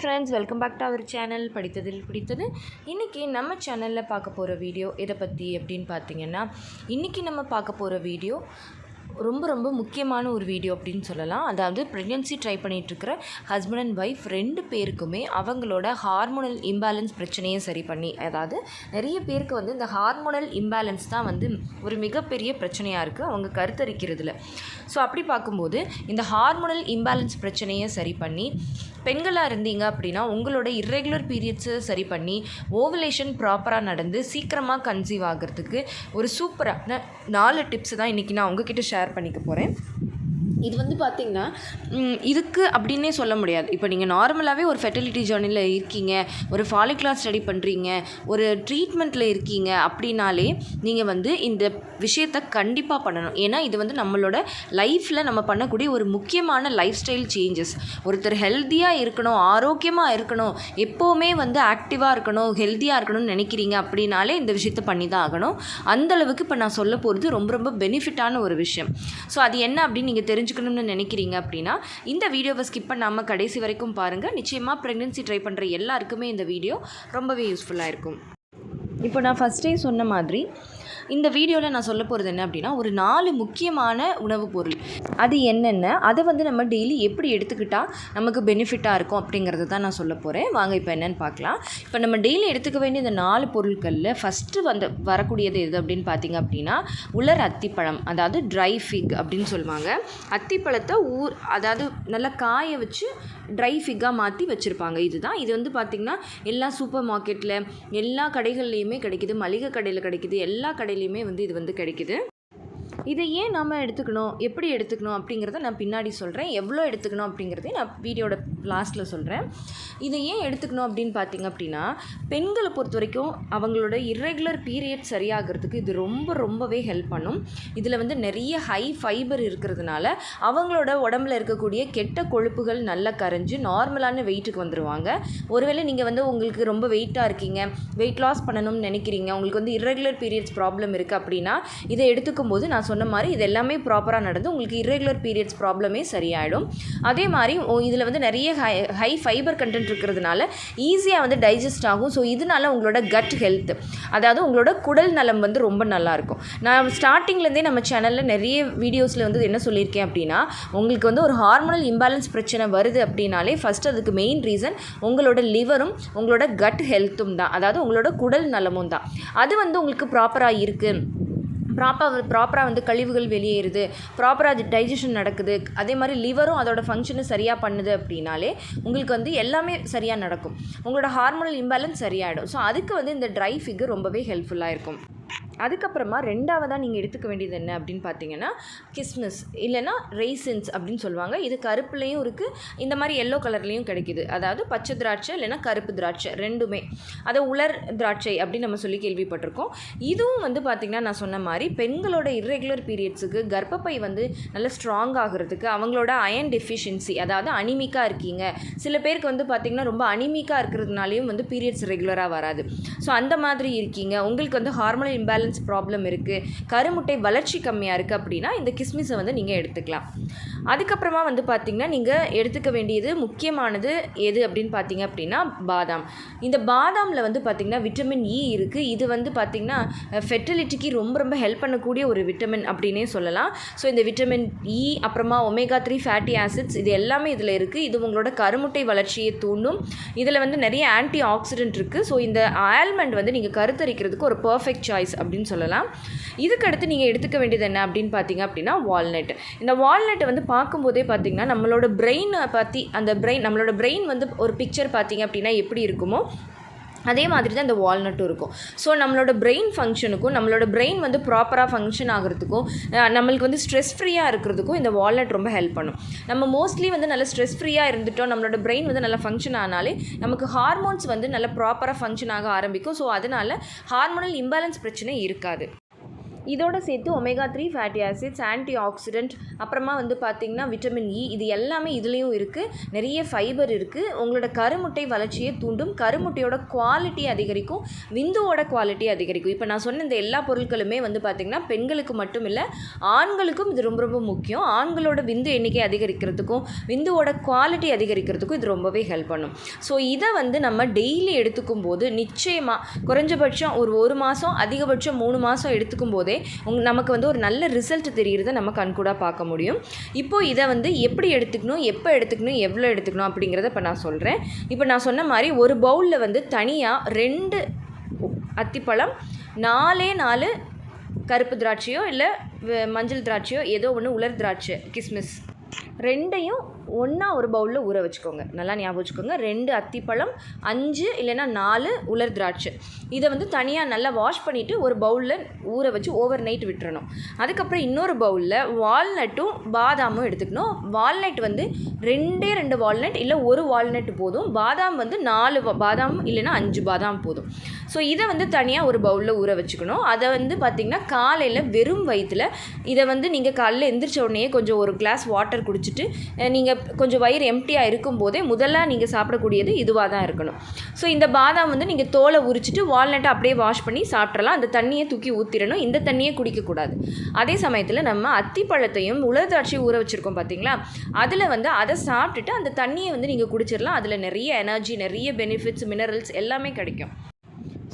Friends welcome back to our channel படித்ததில் பிடித்தது இன்றைக்கி நம்ம சேனலில் பார்க்க போகிற வீடியோ இதை பற்றி அப்படின்னு பார்த்தீங்கன்னா இன்றைக்கி நம்ம பார்க்க போகிற வீடியோ ரொம்ப ரொம்ப முக்கியமான ஒரு வீடியோ அப்படின்னு சொல்லலாம். அதாவது ப்ரெக்னென்சி ட்ரை பண்ணிகிட்ருக்கிற ஹஸ்பண்ட் அண்ட் ஒய்ஃப் ரெண்டு பேருக்குமே அவங்களோட ஹார்மோனல் இம்பேலன்ஸ் பிரச்சனையை சரி பண்ணி அதாவது நிறைய பேருக்கு வந்து இந்த ஹார்மோனல் இம்பேலன்ஸ் தான் வந்து ஒரு மிகப்பெரிய பிரச்சனையாக இருக்குது அவங்க கருத்தரிக்கிறதுல. ஸோ அப்படி பார்க்கும்போது இந்த ஹார்மோனல் இம்பேலன்ஸ் பிரச்சனையை சரி பண்ணி பெண்களாக இருந்தீங்க அப்படின்னா உங்களோட இர்ரெகுலர் பீரியட்ஸை சரி பண்ணி ஓவலேஷன் ப்ராப்பராக நடந்து சீக்கிரமாக கன்சீவ் ஆகிறதுக்கு ஒரு சூப்பரான நாலு டிப்ஸ் தான் இன்றைக்கி நான் உங்ககிட்ட ஷேர் பண்ணிக்க போகிறேன் இது வந்து பார்த்திங்கன்னா இதுக்கு அப்படின்னே சொல்ல முடியாது. இப்போ நீங்கள் நார்மலாகவே ஒரு ஃபெர்டிலிட்டி ஜேர்னியில் இருக்கீங்க ஒரு ஃபாலிகுலர் ஸ்டடி பண்ணுறீங்க ஒரு ட்ரீட்மெண்ட்டில் இருக்கீங்க அப்படின்னாலே நீங்கள் வந்து இந்த விஷயத்த கண்டிப்பாக பண்ணணும். ஏன்னா இது வந்து நம்மளோட லைஃப்பில் நம்ம பண்ணக்கூடிய ஒரு முக்கியமான லைஃப் ஸ்டைல் சேஞ்சஸ் ஒருத்தர் ஹெல்த்தியாக இருக்கணும் ஆரோக்கியமாக இருக்கணும் எப்போவுமே வந்து ஆக்டிவாக இருக்கணும் ஹெல்த்தியாக இருக்கணும்னு நினைக்கிறீங்க அப்படின்னாலே இந்த விஷயத்த பண்ணி தான் ஆகணும் அந்தளவுக்கு இப்போ நான் சொல்ல போகிறது ரொம்ப ரொம்ப பெனிஃபிட்டான ஒரு விஷயம். ஸோ அது என்ன அப்படின்னு நீங்கள் தெரிஞ்சு தெரிஞ்சுக்கணும்னு நினைக்கிறீங்க அப்படின்னா இந்த வீடியோவை ஸ்கிப் பண்ணாமல் கடைசி வரைக்கும் பாருங்கள் நிச்சயமாக ப்ரெக்னென்சி ட்ரை பண்ணுற எல்லாருக்குமே இந்த வீடியோ ரொம்பவே யூஸ்ஃபுல்லாக இருக்கும். இப்போ நான் ஃபஸ்ட்டே சொன்ன மாதிரி இந்த வீடியோவில் நான் சொல்ல போகிறது என்ன அப்படின்னா ஒரு நாலு முக்கியமான உணவுப் பொருள். அது என்னென்ன? அதை வந்து நம்ம டெய்லி எப்படி எடுத்துக்கிட்டால் நமக்கு பெனிஃபிட்டாக இருக்கும் அப்படிங்கிறத தான் நான் சொல்ல போகிறேன் வாங்க இப்போ என்னென்னு பார்க்கலாம். இப்போ நம்ம டெய்லி எடுத்துக்க வேண்டிய இந்த நாலு பொருட்களில் ஃபஸ்ட்டு வந்து வரக்கூடியது எது அப்படின்னு பார்த்தீங்க அப்படின்னா உலர் அத்திப்பழம் அதாவது ட்ரை ஃபிக் அப்படின்னு சொல்லுவாங்க. அத்திப்பழத்தை ஊர் அதாவது நல்லா காய வச்சு ட்ரை ஃபிக்காக மாற்றி வச்சுருப்பாங்க. இதுதான். இது வந்து பார்த்திங்கன்னா எல்லா சூப்பர் மார்க்கெட்டில் எல்லா கடைகள்லையுமே கிடைக்குது. மளிகை கடையில் கிடைக்குது. எல்லா கடையிலையுமே வந்து இது வந்து கிடைக்குது. இதை ஏன் நம்ம எடுத்துக்கணும்? எப்படி எடுத்துக்கணும் அப்படிங்கிறத நான் பின்னாடி சொல்கிறேன் எவ்வளோ எடுத்துக்கணும் அப்படிங்கிறதையும் நான் வீடியோட லாஸ்ட்டில் சொல்கிறேன் இதை ஏன் எடுத்துக்கணும் அப்படின்னு பார்த்தீங்க அப்படின்னா பெண்களை பொறுத்த வரைக்கும் அவங்களோட இர்ரெகுலர் பீரியட் சரியாகிறதுக்கு இது ரொம்ப ரொம்பவே ஹெல்ப் பண்ணும். இதில் வந்து நிறைய ஹை ஃபைபர் இருக்கிறதுனால அவங்களோட உடம்புல இருக்கக்கூடிய கெட்ட கொழுப்புகள் நல்லா கரைஞ்சு நார்மலான வெயிட்டுக்கு வந்துடுவாங்க ஒருவேளை நீங்கள் வந்து உங்களுக்கு ரொம்ப வெயிட்டாக இருக்கீங்க வெயிட் லாஸ் பண்ணணும்னு நினைக்கிறீங்க உங்களுக்கு வந்து இர்ரெகுலர் பீரியட்ஸ் ப்ராப்ளம் இருக்குது அப்படின்னா இதை எடுத்துக்கும் போது நான் சொன்ன மாதிரி இது எல்லாமே ப்ராப்பராக நடந்து உங்களுக்கு இரெகுலர் பீரியட்ஸ் ப்ராப்ளமே சரியாயிடும். அதே மாதிரி இதில் வந்து நிறைய ஹை ஹை ஃபைபர் கண்டென்ட் இருக்கிறதுனால ஈஸியாக வந்து டைஜஸ்ட் ஆகும். ஸோ இதனால உங்களோட கட் ஹெல்த் அதாவது உங்களோட குடல் நலம் வந்து ரொம்ப நல்லாயிருக்கும் நான் ஸ்டார்டிங்லேருந்தே நம்ம சேனலில் நிறைய வீடியோஸில் வந்து என்ன சொல்லியிருக்கேன் அப்படின்னா உங்களுக்கு வந்து ஒரு ஹார்மோனல் இம்பேலன்ஸ் பிரச்சனை வருது அப்படின்னாலே ஃபஸ்ட் அதுக்கு மெயின் ரீசன் உங்களோட லிவரும் உங்களோட கட் ஹெல்த்தும் தான். அதாவது உங்களோட குடல் நலமும் தான். அது வந்து உங்களுக்கு ப்ராப்பராக இருக்குது ப்ராப்பராக ப்ராப்பராக வந்து கழிவுகள் வெளியேறுது. ப்ராப்பராக அது டைஜஷன் நடக்குது. அதே மாதிரி லிவரும் அதோட ஃபங்க்ஷனை சரியாக பண்ணுது அப்படின்னாலே உங்களுக்கு வந்து எல்லாமே சரியாக நடக்கும். உங்களோட ஹார்மோனல் இம்பேலன்ஸ் சரியாயிடும். ஸோ அதுக்கு வந்து இந்த ட்ரை ஃபிகர் ரொம்பவே ஹெல்ப்ஃபுல்லாக இருக்கும். அதுக்கப்புறமா ரெண்டாவதாக நீங்கள் எடுத்துக்க வேண்டியது என்ன அப்படின்னு பார்த்தீங்கன்னா கிஸ்மிஸ். இல்லைன்னா ரெய்சின்ஸ் அப்படின்னு சொல்லுவாங்க. இது கருப்புலேயும் இருக்குது இந்த மாதிரி எல்லோ கலர்லேயும் கிடைக்குது. அதாவது பச்சை திராட்சை இல்லைன்னா கருப்பு திராட்சை ரெண்டுமே. அதை உலர் திராட்சை அப்படின்னு நம்ம சொல்லி கேள்விப்பட்டிருக்கோம். இதுவும் வந்து பார்த்திங்கன்னா நான் சொன்ன மாதிரி பெண்களோட இர்ரெகுலர் பீரியட்ஸுக்கு கர்ப்பப்பை வந்து நல்ல ஸ்ட்ராங் ஆகிறதுக்கு அவங்களோட அயன் டெஃபிஷியன்சி அதாவது அனிமிக்காக இருக்கீங்க. சில பேருக்கு வந்து பார்த்திங்கன்னா ரொம்ப அனிமிக்காக இருக்கிறதுனாலையும் வந்து பீரியட்ஸ் ரெகுலராக வராது. ஸோ அந்த மாதிரி இருக்கீங்க. உங்களுக்கு வந்து ஹார்மோனல் இம்பேலன்ஸ் ப்ராப்ளம் இருக்குது கருமுட்டை வளர்ச்சி கம்மியாக இருக்குது அப்படின்னா இந்த கிஸ்மிஸை வந்து நீங்கள் எடுத்துக்கலாம். அதுக்கப்புறமா வந்து பார்த்திங்கன்னா நீங்கள் எடுத்துக்க வேண்டியது முக்கியமானது எது அப்படின்னு பார்த்தீங்க அப்படின்னா பாதாம். இந்த பாதாமில் வந்து பார்த்திங்கன்னா விட்டமின் இ e இருக்குது இது வந்து பார்த்திங்கன்னா ஃபெர்டிலிட்டிக்கு ரொம்ப ரொம்ப ஹெல்ப் பண்ணக்கூடிய ஒரு விட்டமின் அப்படின்னே சொல்லலாம். ஸோ இந்த விட்டமின் இ e, அப்புறமா ஒமேகா த்ரீ ஃபேட்டி ஆசிட்ஸ் இது எல்லாமே இதில் இருக்குது இது உங்களோட கருமுட்டை வளர்ச்சியை தூண்டும். இதில் வந்து நிறைய ஆன்டி ஆக்சிடென்ட் இருக்குது ஸோ இந்த ஆல்மண்ட் வந்து நீங்கள் கருத்தரிக்கிறதுக்கு ஒரு பர்ஃபெக்ட் சாய்ஸ் அப்படின்னு சொல்லலாம். இதுக்கடுத்து நீங்கள் எடுத்துக்க வேண்டியது என்ன அப்படின்னு பார்த்தீங்க அப்படின்னா வால்நட் இந்த வால்நட்டை வந்து பார்க்கும்போதே பார்த்தீங்கன்னா நம்மளோட பிரெயினை பற்றி அந்த பிரெயின் நம்மளோட பிரெயின் வந்து ஒரு பிக்சர் பார்த்தீங்க அப்படின்னா எப்படி இருக்குமோ அதே மாதிரி தான் இந்த வால்நட்டும் இருக்கும். ஸோ நம்மளோட பிரெயின் ஃபங்க்ஷனுக்கும் நம்மளோட பிரெயின் வந்து ப்ராப்பராக ஃபங்க்ஷன் ஆகிறதுக்கும் நம்மளுக்கு வந்து ஸ்ட்ரெஸ் ஃப்ரீயாக இருக்கிறதுக்கும் இந்த வால்நட் ரொம்ப ஹெல்ப் பண்ணும். நம்ம மோஸ்ட்லி வந்து நல்ல ஸ்ட்ரெஸ் ஃப்ரீயாக இருந்துட்டோம் நம்மளோட பிரெயின் வந்து நல்லா ஃபங்க்ஷன் ஆனாலே நமக்கு ஹார்மோன்ஸ் வந்து நல்ல ப்ராப்பராக ஃபங்க்ஷன் ஆக ஆரம்பிக்கும். ஸோ அதனால் ஹார்மோனல் இம்பேலன்ஸ் பிரச்சனை இருக்காது. இதோட சேர்த்து omega three fatty acids antioxidant அப்புறமா வந்து பார்த்திங்கன்னா விட்டமின் இ e, இது எல்லாமே இதுலேயும் இருக்குது நிறைய ஃபைபர் இருக்குது உங்களோட கருமுட்டை வளர்ச்சியை தூண்டும். கருமுட்டையோட குவாலிட்டி அதிகரிக்கும். விந்துவோட குவாலிட்டி அதிகரிக்கும். இப்போ நான் சொன்ன இந்த எல்லா பொருட்களுமே வந்து பார்த்திங்கன்னா பெண்களுக்கு மட்டும் இல்லை ஆண்களுக்கும் இது ரொம்ப ரொம்ப முக்கியம். ஆண்களோட விந்து எண்ணிக்கை அதிகரிக்கிறதுக்கும் விந்துவோட குவாலிட்டி அதிகரிக்கிறதுக்கும் இது ரொம்பவே ஹெல்ப் பண்ணும். ஸோ இதை வந்து நம்ம டெய்லி எடுத்துக்கும் போது நிச்சயமாக குறைஞ்சபட்சம் ஒரு ஒரு மாதம் அதிகபட்சம் மூணு மாதம் எடுத்துக்கும் போது உங் நமக்கு வந்து ஒரு நல்ல ரிசல்ட் தெரிகிறத நம்ம கண்கூடாக பார்க்க முடியும். இப்போது இதை வந்து எப்படி எடுத்துக்கணும் எப்போ எடுத்துக்கணும் எவ்வளோ எடுத்துக்கணும் அப்படிங்கிறத இப்போ நான் சொல்கிறேன் இப்போ நான் சொன்ன மாதிரி ஒரு பவுலில் வந்து தனியாக ரெண்டு அத்திப்பழம் நாலே நாலு கருப்பு திராட்சையோ இல்லை மஞ்சள் திராட்சையோ ஏதோ ஒன்று உலர் திராட்சை கிஸ்மிஸ். ரெண்டையும் ஒன்றா ஒரு பவுலில் ஊற வச்சுக்கோங்க. நல்லா ஞாபகம் வச்சுக்கோங்க. ரெண்டு அத்திப்பழம் அஞ்சு இல்லைன்னா நாலு உலர் திராட்சை. இதை வந்து தனியாக நல்லா வாஷ் பண்ணிவிட்டு ஒரு பவுலில் ஊற வச்சு ஓவர் நைட் விட்டுறணும். அதுக்கப்புறம் இன்னொரு பவுலில் வால்நட்டும் பாதாமும் எடுத்துக்கணும். வால்நட் வந்து ரெண்டே ரெண்டு வால்நட் இல்லை ஒரு வால்நட் போதும். பாதாம் வந்து நாலு வா- பாதாம் இல்லைன்னா அஞ்சு பாதாம் போதும். ஸோ இதை வந்து தனியாக ஒரு பவுலில் ஊற வச்சுக்கணும். அதை வந்து பார்த்திங்கன்னா காலையில் வெறும் வயிற்றில் இதை வந்து நீங்கள் காலையில் எந்திரிச்ச உடனே கொஞ்சம் ஒரு கிளாஸ் வாட்டர் குடிச்சிட்டு நீங்கள் கொஞ்சம் வயிறு எம்டியாக இருக்கும்போதே முதல்ல நீங்கள் சாப்பிடக்கூடியது இதுவாக தான் இருக்கணும். ஸோ இந்த பாதாம் வந்து நீங்கள் தோலை உரிச்சிட்டு வால்நட்டை அப்படியே வாஷ் பண்ணி சாப்பிட்றலாம் அந்த தண்ணியை தூக்கி ஊற்றிடணும் இந்த தண்ணியை குடிக்கக்கூடாது. அதே சமயத்தில் நம்ம அத்திப்பழத்தையும் உலர் திராட்சையும் ஊற வச்சுருக்கோம் பார்த்தீங்களா அதில் வந்து அதை சாப்பிட்டுட்டு அந்த தண்ணியை வந்து நீங்கள் குடிச்சிடலாம் அதில் நிறைய எனர்ஜி நிறைய பெனிஃபிட்ஸ் மினரல்ஸ் எல்லாமே கிடைக்கும்.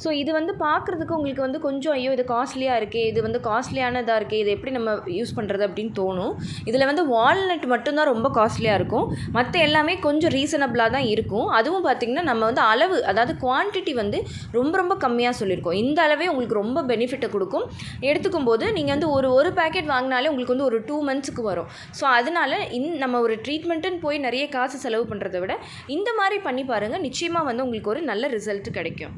ஸோ இது வந்து பார்க்குறதுக்கு உங்களுக்கு வந்து கொஞ்சம் ஐயோ இது காஸ்ட்லியாக இருக்கே இது வந்து காஸ்ட்லியானதாக இருக்கே இது எப்படி நம்ம யூஸ் பண்ணுறது அப்படின்னு தோணும். இதில் வந்து வால்நட் மட்டும்தான் ரொம்ப காஸ்ட்லியாக இருக்கும். மற்ற எல்லாமே கொஞ்சம் ரீசனபிளாக தான் இருக்கும். அதுவும் பார்த்திங்கன்னா நம்ம வந்து அளவு அதாவது குவான்டிட்டி வந்து ரொம்ப ரொம்ப கம்மியாக சொல்லியிருக்கோம். இந்த அளவே உங்களுக்கு ரொம்ப பெனிஃபிட்டை கொடுக்கும். எடுத்துக்கும் போது நீங்கள் வந்து ஒரு ஒரு பேக்கெட் வாங்கினாலே உங்களுக்கு வந்து ஒரு டூ மந்த்ஸுக்கு வரும். ஸோ அதனால இன் நம்ம ஒரு ட்ரீட்மெண்ட்டுன்னு போய் நிறைய காசு செலவு பண்ணுறதை விட இந்த மாதிரி பண்ணி பாருங்கள் நிச்சயமாக வந்து உங்களுக்கு ஒரு நல்ல ரிசல்ட் கிடைக்கும்.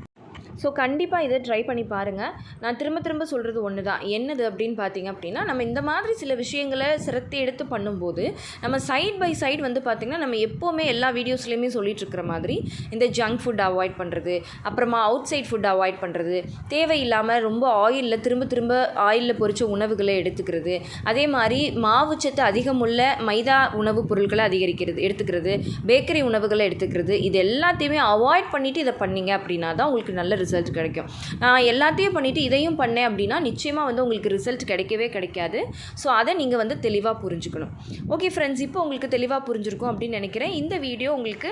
ஸோ கண்டிப்பாக இதை ட்ரை பண்ணி பாருங்கள் நான் திரும்ப திரும்ப சொல்கிறது ஒன்று தான் என்னது அப்படின்னு பார்த்தீங்க அப்படின்னா நம்ம இந்த மாதிரி சில விஷயங்களை சிரத்தை எடுத்து பண்ணும்போது நம்ம சைட் பை சைடு வந்து பார்த்திங்கன்னா நம்ம எப்போவுமே எல்லா வீடியோஸ்லேயுமே சொல்லிட்டு இருக்கிற மாதிரி இந்த ஜங்க் ஃபுட் அவாய்ட் பண்ணுறது அப்புறமா அவுட் சைட் ஃபுட் அவாய்ட் பண்ணுறது தேவையில்லாமல் ரொம்ப ஆயிலில் திரும்ப திரும்ப ஆயிலில் பொறிச்ச உணவுகளை எடுத்துக்கிறது அதே மாதிரி மாவுச்சத்து அதிகமுள்ள மைதா உணவுப் பொருட்களை அதிகரிக்கிறது எடுத்துக்கிறது பேக்கரி உணவுகளை எடுத்துக்கிறது இது எல்லாத்தையுமே அவாய்ட் பண்ணிவிட்டு இதை பண்ணிங்க அப்படின்னா தான் உங்களுக்கு நல்ல ரிசல்ட் ரிசல்ட் கிடைக்கும். நான் எல்லாத்தையும் பண்ணிவிட்டு இதையும் பண்ணேன் அப்படின்னா நிச்சயமாக வந்து உங்களுக்கு ரிசல்ட் கிடைக்கவே கிடைக்காது. ஸோ அதை நீங்கள் வந்து தெளிவாக புரிஞ்சுக்கணும். ஓகே ஃப்ரெண்ட்ஸ் இப்போ உங்களுக்கு தெளிவாக புரிஞ்சிருக்கும் அப்படின்னு நினைக்கிறேன். இந்த வீடியோ உங்களுக்கு